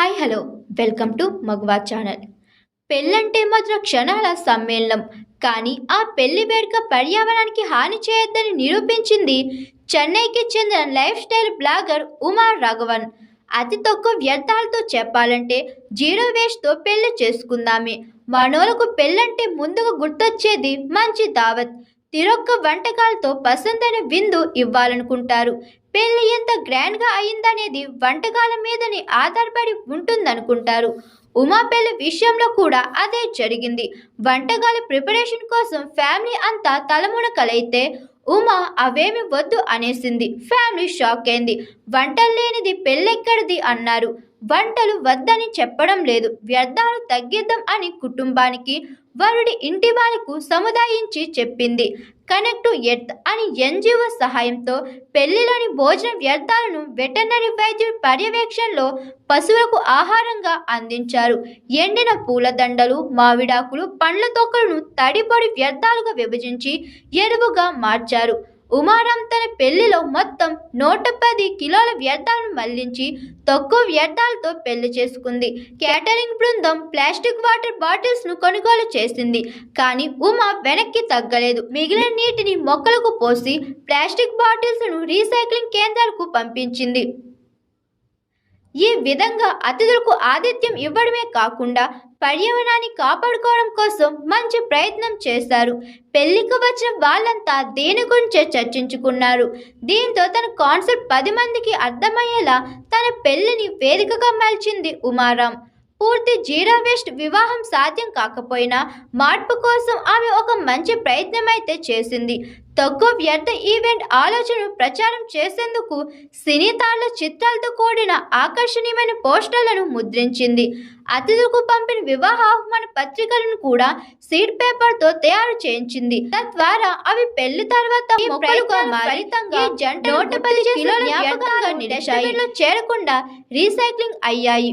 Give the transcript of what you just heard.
Hi hello. Welcome to Maguva channel. పెళ్ళంటే మాత్రం క్షణాల సమ్మేళనం. కానీ ఆ పెళ్ళి వేడుక పర్యావరణానికి హాని చేయొద్దని నిరూపించింది చెన్నైకి చెందిన lifestyle blogger Uma Raghavan. అతి తక్కువ వ్యర్థాలతో చెప్పాలంటే జీరో వేస్ట్తో పెళ్ళి చేసుకుందామే. మనోలకు పెళ్ళంటే ముందుగా గుర్తొచ్చేది మంచి దావత్. తిరొక్క వంటకాలతో పసందైన విందు ఇవ్వాలనుకుంటారు. పెళ్ళి ఎంత గ్రాండ్గా అయిందనేది వంటకాల మీదనే ఆధారపడి ఉంటుందనుకుంటారు. ఉమా పెళ్ళి విషయంలో కూడా అదే జరిగింది. వంటకాల ప్రిపరేషన్ కోసం ఫ్యామిలీ అంతా తలమునకలైతే ఉమా అవేమి వద్దు అనేసింది. ఫ్యామిలీ షాక్ అయింది. వంటలు లేనిది పెళ్ళెక్కడిది అన్నారు. వంటలు వద్దని చెప్పడం లేదు. వ్యర్థాలు తగ్గిద్దాం అని కుటుంబానికి వరుడి ఇంటి వాళ్ళకు సముదాయించి చెప్పింది. కనెక్ట్ టు ఎర్త్ అని ఎన్జిఓ సహాయంతో పెళ్ళిలోని భోజన వ్యర్థాలను వెటర్నరీ వైద్యుడి పర్యవేక్షణలో పశువులకు ఆహారంగా అందించారు. ఎండిన పూలదండలు మామిడాకులు పండ్ల తొక్కలను తడిపొడి వ్యర్థాలుగా విభజించి ఎరువుగా మార్చారు. ఉమారాం తన పెళ్ళిలో మొత్తం నూట పది కిలోల వ్యర్థాలను మళ్ళించి తక్కువ వ్యర్థాలతో పెళ్ళి చేసుకుంది. కేటరింగ్ బృందం ప్లాస్టిక్ వాటర్ బాటిల్స్ను కొనుగోలు చేసింది. కానీ ఉమా వెనక్కి తగ్గలేదు. మిగిలిన నీటిని మొక్కలకు పోసి ప్లాస్టిక్ బాటిల్స్ను రీసైక్లింగ్ కేంద్రాలకు పంపించింది. ఈ విధంగా అతిథులకు ఆతిథ్యం ఇవ్వడమే కాకుండా పర్యావరణాన్ని కాపాడుకోవడం కోసం మంచి ప్రయత్నం చేశారు పెళ్ళికి వచ్చిన వాళ్ళంతా దేని గురించే చర్చించుకున్నారు. దీంతో తన కాన్సెప్ట్ పది మందికి అర్థమయ్యేలా తన పెళ్ళిని వేదికగా మలిచింది ఉమారాం. పూర్తి జీరో వేస్ట్ వివాహం సాధ్యం కాకపోయినా మార్పు కోసం ఆమె ఒక మంచి ప్రయత్నం అయితే చేసింది. తక్కువ వ్యర్థ ఈవెంట్ ఆలోచనను ప్రచారం చేసేందుకు సినీ తాళ్ళ చిత్రాలతో కూడిన ఆకర్షణీయమైన పోస్టర్లను ముద్రించింది. అతిథులకు పంపిన వివాహ ఆహ్వాన పత్రికలను కూడా సీడ్ పేపర్తో తయారు చేయించింది. తద్వారా అవి పెళ్ళి తర్వాత జంట నూట పది కిలోల నిలిచాయి. చేరకుండా రీసైక్లింగ్ అయ్యాయి.